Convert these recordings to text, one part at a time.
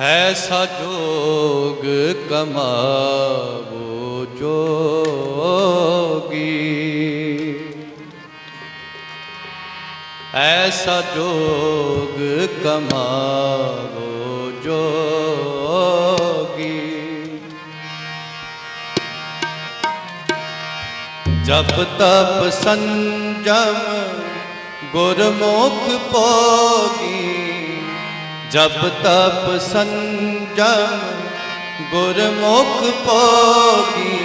ਹੈ ਸਾਜੋਗ ਕਮਾਵੋ ਜੋਗੀ। ਐਸਾ ਜੋਗ ਕਮਾਵੋ ਜੋਗੀ। ਜਪ ਤਪ ਸੰਜਮ ਗੁਰਮੁਖ ਪੋਗੀ ਜਪ ਤਪ ਸੰਜਮ ਗੁਰਮੁਖ ਪੋਗੀ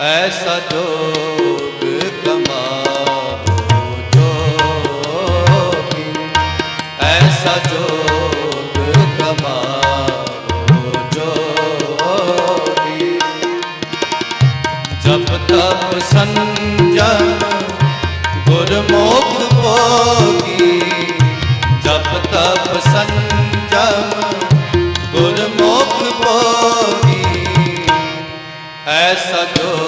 ਐਸਾ ਜੋਗ ਕਮਾਓ ਜੋਗੀ ਐਸਾ ਜੋਗ ਸੰਜਮ ਗੁਰਮੁਖ ਪੋਗੀ ਐਸਾ ਜੋ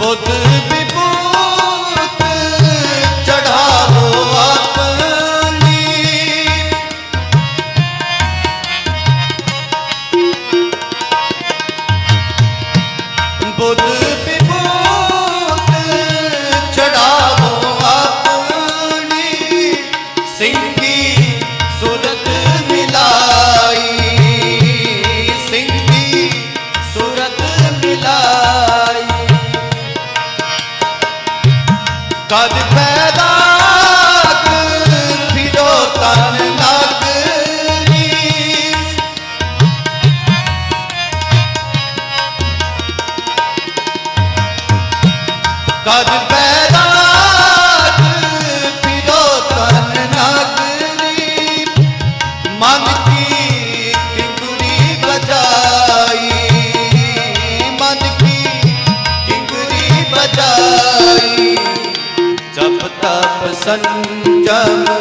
बुद्ध विभू ਕਦ ਪੈਦਾ ਸੰਜਮ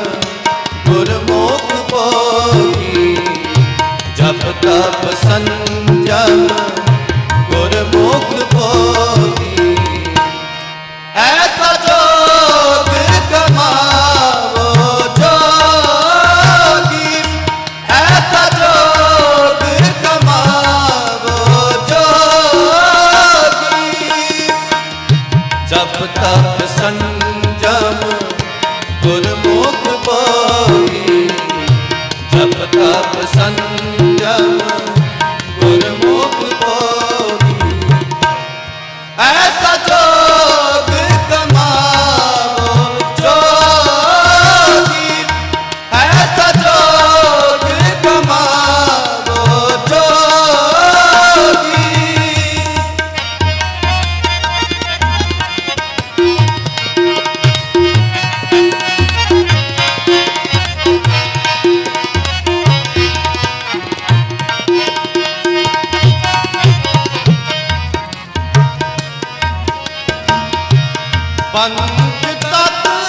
ਬੰਦ ਤਤ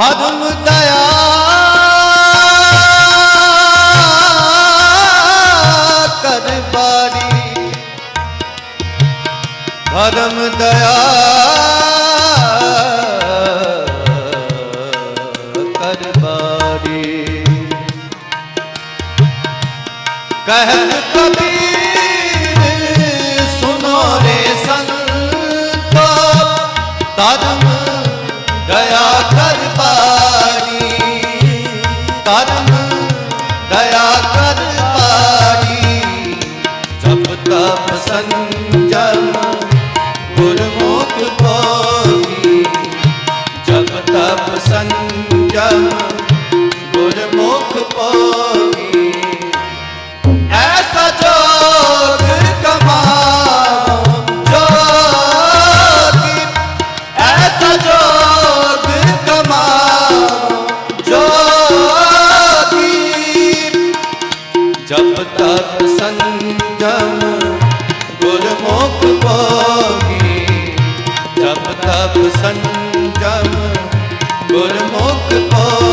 ਹਰਮ ਦਇਆ ਕਰ ਬਾਰੀ ਹਰਮ कहन कबीर ਕਰ ਪਾਈ ਜਪ ਤਪ ਸੰਗ ਗੁਰਮੁਖ ਪਾਗੀ ਜਪ ਤਪ ਸੰਜਮ ਗੁਰਮੁਖ ਪਾਗੀ